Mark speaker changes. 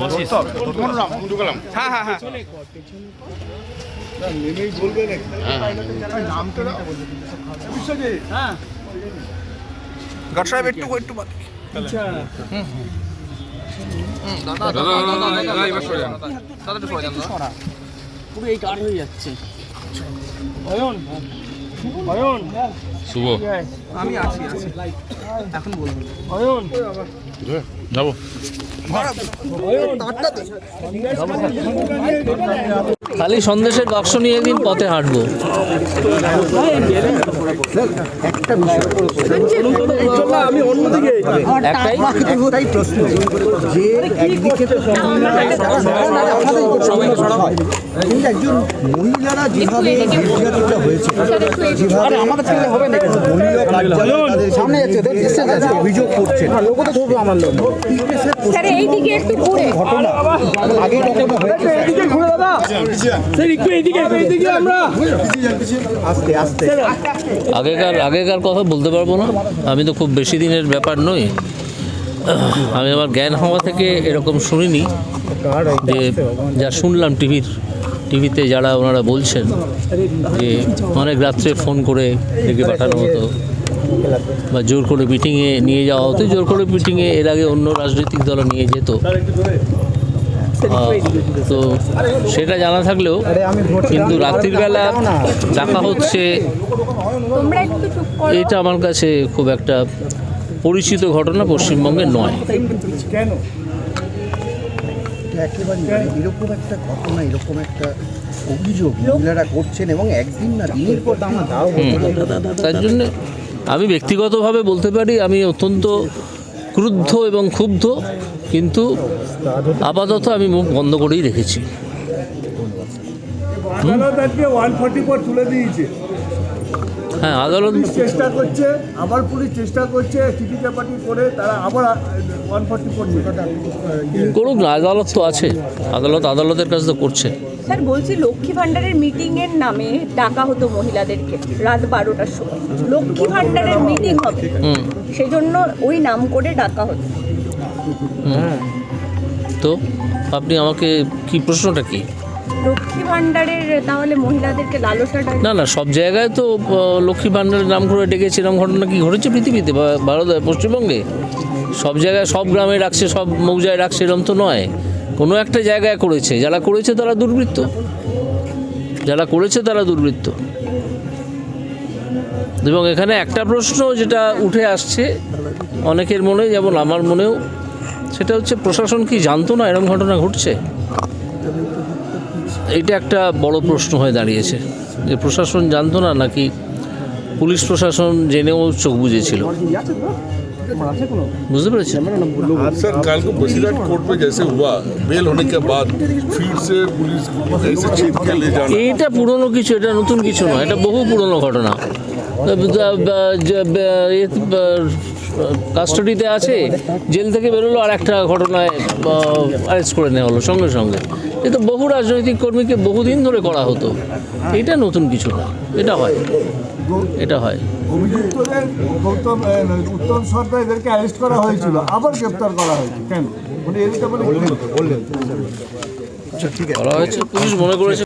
Speaker 1: তো হ্যাঁ হ্যাঁ হ্যাঁ গড সাহেব একটু। দাদা এবার সরে যান দাদা একটু সরে যান
Speaker 2: পুরো এই কার হয়ে যাচ্ছে
Speaker 3: শুভ।
Speaker 1: আমি আছি আছি। এখন বলব।
Speaker 2: অয়ন।
Speaker 3: যাব।
Speaker 2: খালি সন্দেশের বাক্স নিয়ে একদিন পথে হাঁটবো। একটাই?
Speaker 4: প্রশ্ন যে একদিকে একজন মহিলারা যেভাবে নির্যাতিত হয়েছে যেভাবে দলীয় কার্যালয় তাদের সামনে অভিযোগ করছেন
Speaker 5: স্যার এইদিকে একটু ঘুরে।
Speaker 4: ঘটনা। আগে কখনো হয়েছে আস্তে আস্তে।
Speaker 2: আগেকার আগেকার কথা বলতে পারব না। আমি তো খুব বেশি দিনের ব্যাপার নই। আমি আমার জ্ঞান হওয়া থেকে এরকম শুনিনি। যে যা শুনলাম টিভির। টিভিতে যারা ওনারা বলছেন যে অনেক রাত্রে ফোন করে ডেকে পাঠানো হতো বা জোর করে মিটিংয়ে নিয়ে যাওয়া হতো, জোর করে মিটিংয়ে এর আগে অন্য রাজনৈতিক দল নিয়ে যেত। তো সেটা জানা থাকলেও কিন্তু রাত্রির বেলা ডাকা হচ্ছে এটা আমার কাছে খুব একটা পরিচিত ঘটনা পশ্চিমবঙ্গে নয়।
Speaker 4: একেবারে মানে এরকম একটা ঘটনা এরকম একটা অভিযোগ মহিলারা করছেন এবং একদিন না দিনের পর দিন তাও
Speaker 2: তার জন্য আমি ব্যক্তিগতভাবে বলতে পারি আমি অত্যন্ত ক্রুদ্ধ এবং ক্ষুব্ধ কিন্তু আপাতত আমি মুখ বন্ধ করেই রেখেছি।
Speaker 6: আদালত আজকে ওয়ান ফর্টি ফোর তুলে দিয়েছে।
Speaker 2: হ্যাঁ আদালত
Speaker 6: পুলিশ চেষ্টা করছে আবার পুলিশ চেষ্টা করছে চিঠি চাপাটি করে তারা আবার ওয়ান ফর্টি ফোর
Speaker 2: করুক না আদালত তো আছে। আদালত আদালতের কাজ তো করছে।
Speaker 5: স্যার বলছি লক্ষ্মী ভান্ডারের মিটিং এর নামে ডাকা হতো মহিলাদেরকে রাত বারোটার সময়। লক্ষ্মী ভান্ডারের মিটিং হবে।
Speaker 2: হুম।
Speaker 5: সেই জন্য ওই নাম করে ডাকা হতো।
Speaker 2: তো আপনি আমাকে কি প্রশ্নটা কি?
Speaker 5: লক্ষ্মী তাহলে
Speaker 2: না না, সব জায়গায় তো লক্ষ্মী ভাণ্ডারের নাম ডেকেছে এরকম ঘটনা কি ঘটেছে পৃথিবীতে? ভারত, পশ্চিমবঙ্গে? সব জায়গায়, সব গ্রামে রাখছে, সব মৌজায় রাখছে, এরকম তো নয়। কোনো একটা জায়গায় করেছে। যারা করেছে তারা দুর্বৃত্ত। যারা করেছে তারা দুর্বৃত্ত। এবং এখানে একটা প্রশ্ন যেটা উঠে আসছে অনেকের মনে, যেমন আমার মনেও, সেটা হচ্ছে প্রশাসন কি জানতো না এরকম ঘটনা ঘটছে? এইটা একটা বড় প্রশ্ন হয়ে দাঁড়িয়েছে যে প্রশাসন জানতো না নাকি পুলিশ প্রশাসন জেনেও চোখ বুঝেছিল বুঝতে পেরেছেন
Speaker 7: सर कल को बसीरहाट कोर्ट में जैसे हुआ बेल होने के बाद फिर से पुलिस ऐसे छीन के ले जाना
Speaker 2: এইটা পুরনো কিছু এটা নতুন কিছু নয় এটা বহু পুরনো ঘটনা কাস্টডিতে আছে জেল থেকে বেরোলো আর একটা ঘটনায় অ্যারেস্ট করে নেওয়া হলো সঙ্গে সঙ্গে। এ তো বহু রাজনৈতিক কর্মীকে বহুদিন ধরে করা হতো। এটা নতুন কিছু না। এটা হয়। এটা হয়।
Speaker 6: অভিযুক্তদের গৌতম উত্তম সরকার এদেরকে অ্যারেস্ট করা হয়েছিল। আবার গ্রেপ্তার করা হয়েছে। কেন? মানে এদিকে বলে
Speaker 2: করা হয়েছে পুলিশ মনে করেছে